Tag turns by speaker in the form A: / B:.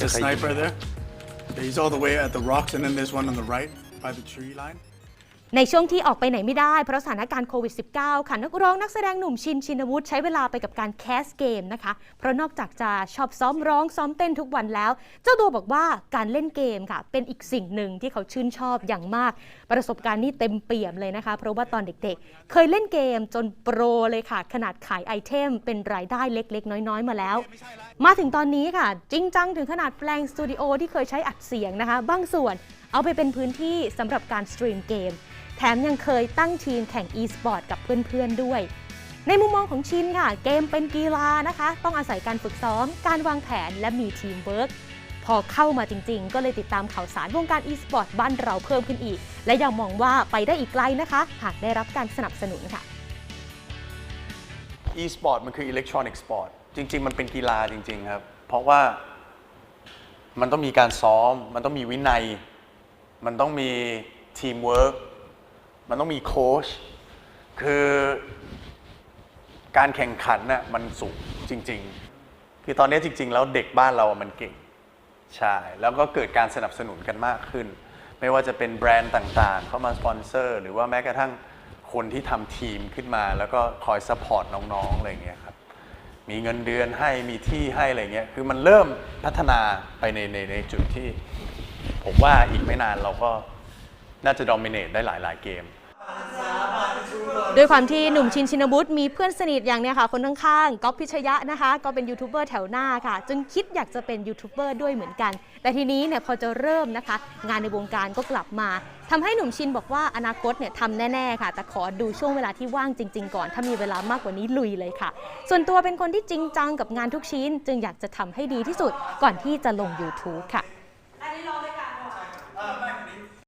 A: That's a sniper there. He's all the way at the rocks, and then there's one on the right by the tree line.
B: ในช่วงที่ออกไปไหนไม่ได้ เพราะสถานการณ์โควิด -19 ค่ะนักร้องนักแสดงหนุ่มชินชินวุฒิใช้เวลาไปกับการแคสเกมนะคะ เพราะนอกจากจะชอบซ้อมร้องซ้อมเต้นทุกวันแล้ว เจ้าตัวบอกว่าการเล่นเกมค่ะ เป็นอีกสิ่งหนึ่งที่เขาชื่นชอบอย่างมาก ประสบการณ์นี่เต็มเปี่ยมเลยนะคะ เพราะว่าตอนเด็กๆ เคยเล่นเกมจนโปรเลยค่ะ ขนาดขายไอเทม เป็นรายได้เล็ก ๆ น้อยๆ มาแล้ว มาถึงตอนนี้ค่ะ จริงจังถึงขนาดแปลงสตูดิโอที่เคยใช้อัดเสียงนะคะบางส่วนเอาไปเป็นพื้นที่สำหรับการสตรีมเกม แถมยังเคยตั้งทีมแข่ง e-sport กับเพื่อนๆด้วย ในมุมมองของชินค่ะ เกมเป็นกีฬานะคะ ต้องอาศัยการฝึกซ้อม การวางแผนและมีทีมเวิร์กพอเข้ามาจริงๆ ก็เลยติดตามข่าวสารวงการ e-sport บ้านเราเพิ่มขึ้นอีก และยังมองว่าไปได้อีกไกลนะคะ หากได้รับการสนับสนุนค่ะ
C: e-sport มันคือ electronic sport จริง ๆ มันเป็นกีฬาจริง ๆ ครับ เพราะว่ามันต้องมีการซ้อม มันต้องมีวินัย มันต้องมีทีมเวิร์ก มันต้องมีโค้ชคือการแข่งขันน่ะมันสูงจริง ๆ คือตอนนี้จริง ๆ แล้วเด็กบ้านเราอะมันเก่งใช่แล้วก็เกิดการสนับสนุนกันมากขึ้น ไม่ว่าจะเป็นแบรนด์ต่างๆ เข้ามาสปอนเซอร์ หรือว่าแม้กระทั่งคนที่ทำทีมขึ้นมา แล้วก็คอยสปอร์ตน้องๆอะไรเงี้ยครับมีเงินเดือนให้มีที่ให้อะไรเงี้ยคือมันเริ่มพัฒนาไปในในในจุดที่ ผมว่าอีกไม่นานเราก็น่าจะดอมิเนตได้หลายๆเกม
B: ด้วยความที่หนุ่มชินชินวุฒิมีเพื่อนสนิทอย่างเนี้ยค่ะ คนข้างๆก๊อฟพิชยะนะคะ ก็เป็นยูทูบเบอร์แถวหน้าค่ะ จึงคิดอยากจะเป็นยูทูบเบอร์ด้วยเหมือนกัน แต่ทีนี้เนี่ยพอจะเริ่มนะคะ งานในวงการก็กลับมาทำให้หนุ่มชินบอกว่าอนาคตเนี่ยทำแน่ๆค่ะ แต่ขอดูช่วงเวลาที่ว่างจริง ๆ ก่อน ถ้ามีเวลามากกว่านี้ลุยเลยค่ะ ส่วนตัวเป็นคนที่จริงจังกับงานทุกชิ้น จึงอยากจะทำให้ดีที่สุดก่อนที่จะลง YouTube ค่ะ